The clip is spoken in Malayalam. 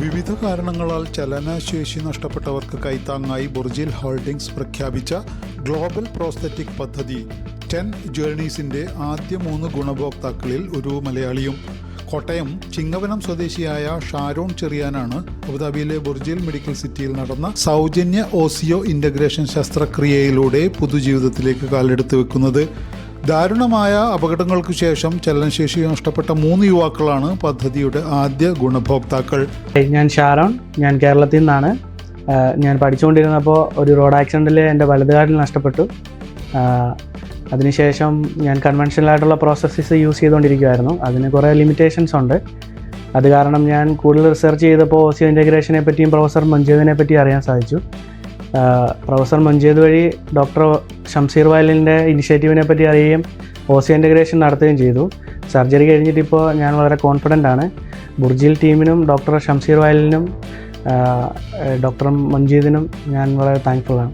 വിവിധ കാരണങ്ങളാൽ ചലനശേഷി നഷ്ടപ്പെട്ടവർക്ക് കൈത്താങ്ങായി ബുർജിൽ ഹോൾഡിംഗ്സ് പ്രഖ്യാപിച്ച ഗ്ലോബൽ പ്രോസ്തറ്റിക് പദ്ധതി ടെൻ ജേർണീസിന്റെ ആദ്യ മൂന്ന് ഗുണഭോക്താക്കളിൽ ഒരു മലയാളിയും. കോട്ടയം ചിങ്ങവനം സ്വദേശിയായ ഷാരോൺ ചെറിയാനാണ് അബുദാബിയിലെ ബുർജിൽ മെഡിക്കൽ സിറ്റിയിൽ നടന്ന സൗജന്യ ഓസിയോ ഇന്റഗ്രേഷൻ ശസ്ത്രക്രിയയിലൂടെ പുതുജീവിതത്തിലേക്ക് കാലെടുത്ത് വെക്കുന്നത്. ദാരുണമായ അപകടങ്ങൾക്ക് ശേഷം ചലനശേഷി നഷ്ടപ്പെട്ട മൂന്ന് യുവാക്കളാണ് പദ്ധതിയുടെ ആദ്യ ഗുണഭോക്താക്കൾ. ഞാൻ ഷാരോൺ. ഞാൻ കേരളത്തിൽ നിന്നാണ്. ഞാൻ പഠിച്ചുകൊണ്ടിരുന്നപ്പോൾ ഒരു റോഡ് ആക്സിഡന്റിൽ എന്റെ വലതുകാലിൽ നഷ്ടപ്പെട്ടു. അതിനുശേഷം ഞാൻ കൺവെൻഷനലായിട്ടുള്ള പ്രോസസ്സസ് യൂസ് ചെയ്തുകൊണ്ടിരിക്കുമായിരുന്നു അതിന് കുറേ ലിമിറ്റേഷൻസ് ഉണ്ട്. അത് കാരണം ഞാൻ കൂടുതൽ റിസർച്ച് ചെയ്തപ്പോൾ ഓസിയോ ഇന്റഗ്രേഷനെ പറ്റിയും പ്രൊഫസർ മഞ്ജുവിനെ പറ്റിയും അറിയാൻ സാധിച്ചു. പ്രൊഫസർ മഞ്ചേത് വഴി ഡോക്ടർ ഷംസീർ വയലിന്റെ ഇനിഷ്യേറ്റീവിനെ പറ്റി അറിയുകയും ഓസി ഇന്റഗ്രേഷൻ നടത്തുകയും ചെയ്തു. സർജറി കഴിഞ്ഞിട്ട് ഇപ്പോൾ ഞാൻ വളരെ കോൺഫിഡന്റ് ആണ്. ബുർജിൽ ടീമിനും ഡോക്ടർ ഷംസീർ വയലിനും ഡോക്ടർ മഞ്ജീദിനും ഞാൻ വളരെ താങ്ക്ഫുൾ ആണ്.